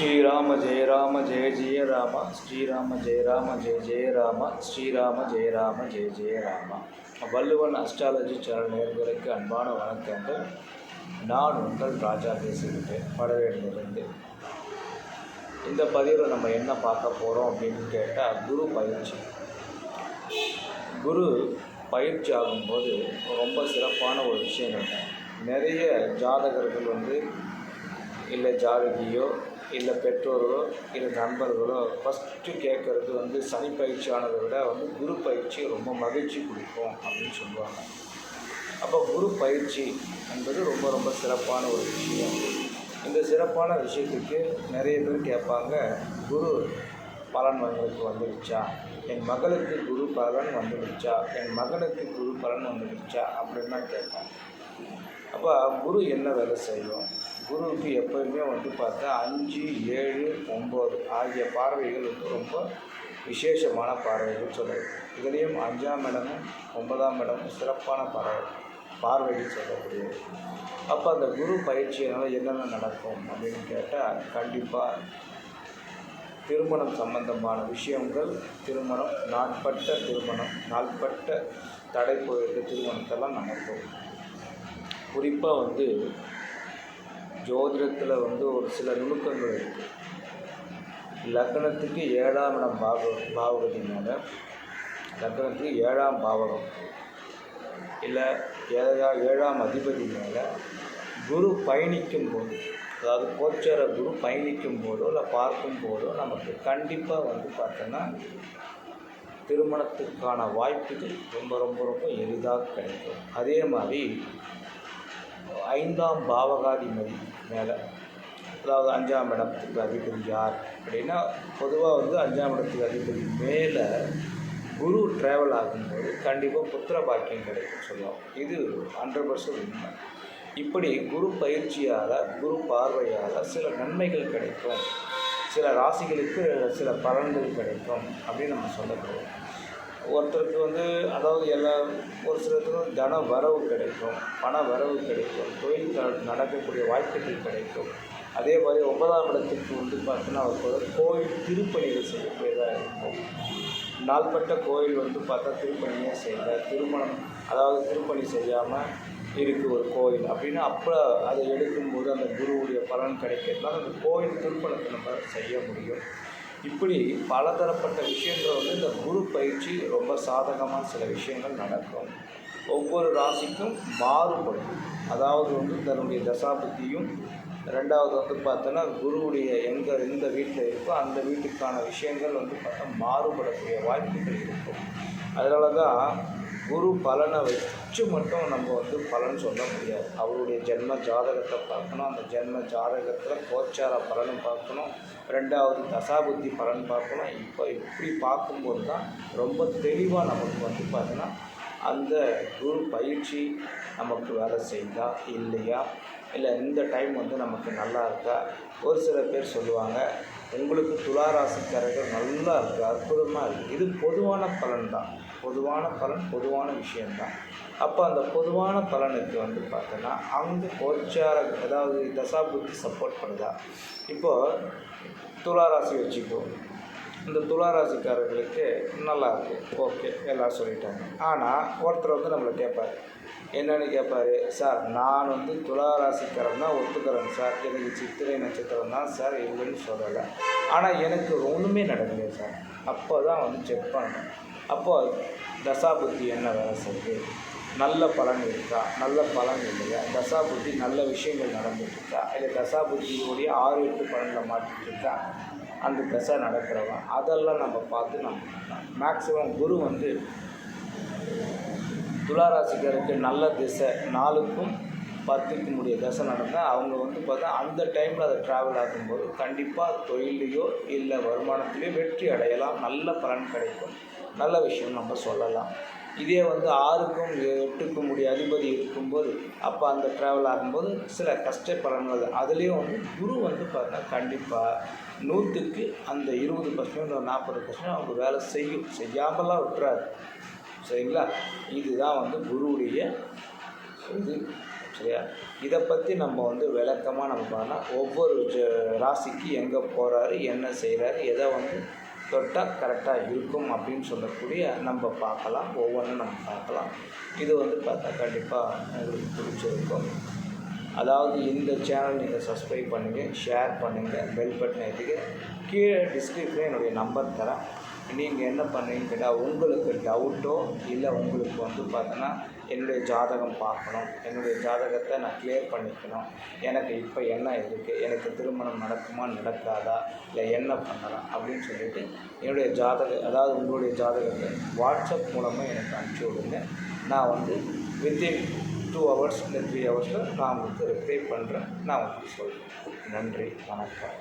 ஸ்ரீராம ஜெய ராம ஜெய ஜெய ராம ஸ்ரீராம ஜெய ராம ஜெய ஜெய ராம ஸ்ரீராம ஜெய ராம ஜெய ஜெய ராம. வள்ளுவன் அஸ்ட்ராலஜி சேனல் நேர்களுக்கு அன்பான வணக்கங்கள். நான் உங்கள் ராஜா பேசிக்கிட்டேன் படவேலிருந்து இந்த பதிவில் நம்ம என்ன பார்க்க போகிறோம் அப்படின்னு கேட்டால் குரு பயிற்சி. குரு பயிற்சி ஆகும்போது ரொம்ப சிறப்பான ஒரு விஷயம் நிறைய ஜாதகர்கள் வந்து இல்லை ஜாதகியோ இல்லை பெற்றோர்களோ இல்லை நண்பர்களோ ஃபஸ்ட்டு கேட்குறது வந்து சனி பயிற்சியானதை விட வந்து குரு பயிற்சி ரொம்ப மகிழ்ச்சி கொடுக்கும் அப்படின்னு சொல்லுவாங்க. அப்போ குரு பயிற்சி என்பது ரொம்ப ரொம்ப சிறப்பான ஒரு விஷயம். இந்த சிறப்பான விஷயத்துக்கு நிறைய பேர் கேட்பாங்க குரு பலன் உங்களுக்கு வந்துடுச்சா? என் மகளுக்கு குரு பலன் வந்துடுச்சா? என் மகனுக்கு குரு பலன் வந்துடுச்சா? அப்படின்னு தான் கேட்பாங்க. அப்போ குரு என்ன வேலை செய்யும்? குருவுக்கு எப்போயுமே வந்து பார்த்தா அஞ்சு ஏழு ஒம்பது ஆகிய பார்வைகள் வந்து ரொம்ப விசேஷமான பார்வைகள் சொல்லுது இதுலேயும் அஞ்சாம் இடமும் ஒன்பதாம் இடமும் சிறப்பான பார்வை பார்வைகள் சொல்லக்கூடியது. அப்போ அந்த குரு பயிற்சியினால் என்னென்ன நடக்கும் அப்படின்னு கேட்டால் கண்டிப்பாக திருமணம் சம்பந்தமான விஷயங்கள் திருமணம் நாட்பட்ட திருமணம் நாள்பட்ட தடை போயிருக்க திருமணத்தெல்லாம் நடக்கும். குறிப்பாக வந்து ஜோதிடத்தில் வந்து ஒரு சில நுணுக்கங்கள் இருக்குது லக்னத்துக்கு ஏழாம் இடம் பாவ பாவகத்தினால லக்னத்துக்கு ஏழாம் பாவகம். இல்லை ஏழா ஏழாம் அதிபதி மேலே குரு பயணிக்கும் போது அதாவது கோச்சார குரு பயணிக்கும் போதோ இல்லை பார்க்கும் போதோ நமக்கு கண்டிப்பாக வந்து பார்த்தோன்னா திருமணத்துக்கான வாய்ப்புகள் ரொம்ப ரொம்ப ரொம்ப எளிதாக கிடைக்கும். அதே மாதிரி ஐந்தாம் பாவகாதிபதி மேலே. அதாவது அஞ்சாம் இடத்துக்கு அதிபதி யார் அப்படின்னா பொதுவாக வந்து அஞ்சாம் இடத்துக்கு அதிபதி மேலே குரு ட்ராவல் ஆகும்போது கண்டிப்பாக புத்திர பாக்கியம் கிடைக்கும் சொல்லுவோம் இது ஹண்ட்ரட் பர்சன்ட் உண்மை. இப்படி குரு பயிற்சியால் குரு பார்வையால் சில நன்மைகள் கிடைக்கும். சில ராசிகளுக்கு சில பலன்கள் கிடைக்கும் அப்படின்னு நம்ம சொல்லப்படுவோம். ஒருத்தருக்கு வந்து அதாவது எல்லா ஒரு சிலருக்கு தன வரவு கிடைக்கும் பண வரவு கிடைக்கும் தொழில் நடக்கக்கூடிய வாய்ப்புகள் கிடைக்கும். அதே மாதிரி ஒன்பதாம் இடத்துக்கு வந்து பார்த்தீங்கன்னா அவருக்கு வந்து கோயில் திருப்பணிகள் செய்யக்கூடியதாக இருக்கும். நாள்பட்ட கோயில் வந்து பார்த்தா திருப்பணியே செய்யல. திருமணம் அதாவது திருப்பணி செய்யாமல் இருக்கு ஒரு கோயில் அப்படின்னு அப்போ அதை எடுக்கும்போது அந்த குருவுடைய பலன் கிடைக்கிறதுனால அந்த கோயில் திருப்பணத்தை நம்ம செய்ய முடியும். இப்படி பலதரப்பட்ட விஷயங்கள் வந்து இந்த குரு பயிற்சி ரொம்ப சாதகமான சில விஷயங்கள் நடக்கும். ஒவ்வொரு ராசிக்கும் மாறுபடும். அதாவது வந்து தன்னுடைய தசாபுத்தியும் ரெண்டாவது வந்து பார்த்தோன்னா குருவுடைய எங்கே எந்த வீட்டில் இருக்கோ அந்த வீட்டுக்கான விஷயங்கள் வந்து பார்த்தா மாறுபடக்கூடிய வாய்ப்புகள் இருக்கும். அதனால தான் குரு பலனை வச்சு மட்டும் நம்ம வந்து பலன் சொல்ல முடியாது. அவருடைய ஜென்ம ஜாதகத்தை பார்க்கணும். அந்த ஜென்ம ஜாதகத்தில் கோச்சார பலனும் பார்க்கணும். ரெண்டாவது தசாபுத்தி பலன் பார்க்கணும். இப்போ இப்படி பார்க்கும்போது தான் ரொம்ப தெளிவாக நமக்கு வந்து பார்த்தோன்னா அந்த குரு பயிற்சி நமக்கு வேலை செய்தா இல்லையா? இல்லை இந்த டைம் வந்து நமக்கு நல்லா இருக்கா? ஒரு சில பேர் சொல்லுவாங்க உங்களுக்கு துளாராசிக்காரர்கள் நல்லா இருக்குது அற்புதமாக இருக்குது இது பொதுவான பலன் தான். பொதுவான பலன் பொதுவான விஷயந்தான் அப்போ அந்த பொதுவான பலனுக்கு வந்து பார்த்தோன்னா அவங்க கோச்சார அதாவது தசாபுத்தி சப்போர்ட் பண்ணுதா? இப்போது துளாராசி வச்சுக்கோ. இந்த துளாராசிக்காரர்களுக்கு நல்லாயிருக்கு ஓகே எல்லாம் சொல்லிட்டாங்க. ஆனால் ஒருத்தர் வந்து நம்மளை கேட்பார் என்னன்னு கேட்பார் சார் நான் வந்து துளாராசிக்காரன் தான் ஒத்துக்கிறேன் சார். எனக்கு சித்திரை நட்சத்திரம் தான் சார் இல்லைன்னு சொல்லலை. ஆனால் எனக்கு ஒன்றுமே நடக்கலையே சார். அப்போ தான் வந்து செக் பண்ணேன். அப்போது தசாபுத்தி என்ன வேலை செய்யுது? நல்ல பலன் இருக்கா? நல்ல பலன் இல்லையா? தசாபுத்தி நல்ல விஷயங்கள் நடந்துட்டு இருக்கா? இல்லை தசாபுத்தியோடைய ஆறு எட்டு பலனில் மாட்டிட்டு இருக்கா? அந்த தசை நடக்கிறவன் அதெல்லாம் நம்ம பார்த்து நம்ம மேக்ஸிமம் குரு வந்து துளாராசிக்காருக்கு நல்ல திசை நாலுக்கும் பத்துக்கும் உடைய தசை நடந்தால் அவங்க வந்து பார்த்தா அந்த டைமில் அதை ட்ராவல் ஆகும்போது கண்டிப்பாக தொழிலையோ இல்லை வருமானத்திலையோ வெற்றி அடையலாம். நல்ல பலன் கிடைக்கும். நல்ல விஷயம் நம்ம சொல்லலாம். இதே வந்து ஆறுக்கும் எட்டுக்கும் உடைய அதிபதி இருக்கும்போது அப்போ அந்த ட்ராவல் ஆகும்போது சில கஷ்ட பலன்கள் அதுலேயும் வந்து குரு வந்து பார்த்தா கண்டிப்பாக நூற்றுக்கு அந்த இருபது பர்சன்ட் நாற்பது பர்சன்ட் அவங்க வேலை செய்யும். செய்யாமலாம் விட்டுறாரு. சரிங்களா? இதுதான் வந்து குருவுடைய இது. சரியா? இதை பற்றி நம்ம வந்து விளக்கமாக நம்ம பார்த்தோம்னா ஒவ்வொரு ராசிக்கு எங்கே போகிறாரு என்ன செய்கிறாரு எதை வந்து தொட்டால் கரெக்டாக இருக்கும் அப்படின்னு சொல்லக்கூடிய நம்ம பார்க்கலாம். ஒவ்வொன்றும் நம்ம பார்க்கலாம். இது வந்து பார்த்தா கண்டிப்பாக உங்களுக்கு பிடிச்சிருக்கும் அதாவது இந்த சேனல் நீங்கள் சப்ஸ்கிரைப் பண்ணுங்கள் ஷேர் பண்ணுங்கள் பெல் பட்டன் எடுத்துக்க கீழே டிஸ்கிரிப்ஷனில் என்னுடைய நம்பர் தரேன். நீங்கள் என்ன பண்ணுறீங்கன்னு கேட்டால் உங்களுக்கு டவுட்டோ இல்லை உங்களுக்கு வந்து பார்த்தோன்னா என்னுடைய ஜாதகம் பார்க்கணும். என்னுடைய ஜாதகத்தை நான் கிளியர் பண்ணிக்கணும். எனக்கு இப்போ என்ன இருக்குது எனக்கு திருமணம் நடக்குமா நடக்காதா? இல்லை என்ன பண்ணலாம்? அப்படின்னு சொல்லிட்டு என்னுடைய ஜாதக அதாவது உங்களுடைய ஜாதகத்தை வாட்ஸ்அப் மூலமாக எனக்கு அனுப்பிச்சி விடுங்க. நான் வந்து வித்தின் டூ ஹவர்ஸ் இல்லை த்ரீ ஹவர்ஸில் நான் உங்களுக்கு ரிப்ளை பண்ணுறேன் நான் உங்களுக்கு சொல்கிறேன் நன்றி. வணக்கம்.